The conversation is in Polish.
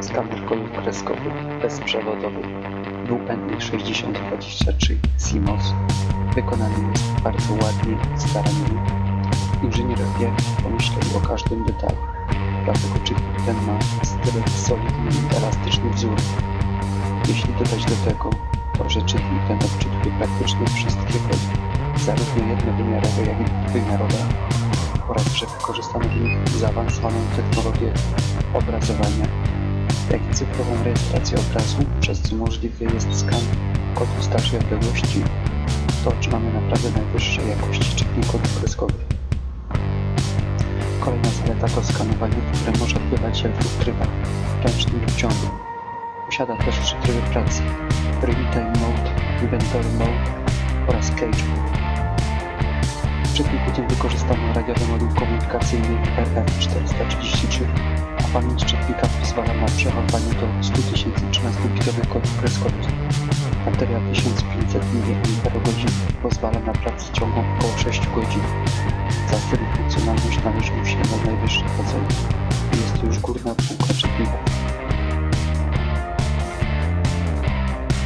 Skaner kodów kreskowych bezprzewodowy WNI 6023 CMOS wykonany jest bardzo ładnie i starannie. Inżynier wie o każdym detalu, dlatego czytnik ten ma styl solidny i elastyczny wzór. Jeśli dodać do tego to, że czytnik ten odczytuje praktycznie wszystkie kody, zarówno jednowymiarowe, jak i wymiarowe, oraz że wykorzystano w nich zaawansowaną technologię obrazowania, jak i cyfrową rejestrację obrazu, przez co możliwy jest skan kodu starszej odległości, to otrzymamy naprawdę najwyższej jakości czytnik kodów kreskowych. Kolejna zaleta to skanowanie, które może odbywać się w dwóch trybach, ręcznym lub ciągłym. Posiada też trzy tryby pracy, Real-Time Mode, Inventory Mode oraz Cage Mode. W czytniku tym wykorzystano radiowy moduł komunikacyjny RF433, a pamięć czytnika przechowywanie do 100 013-bitowych kodów kreskowych. Bateria 1500 mAh pozwala na pracę ciągłą około 6 godzin. Za funkcjonalność należy się na najwyższych ocenach. Jest to już górna półka czytników.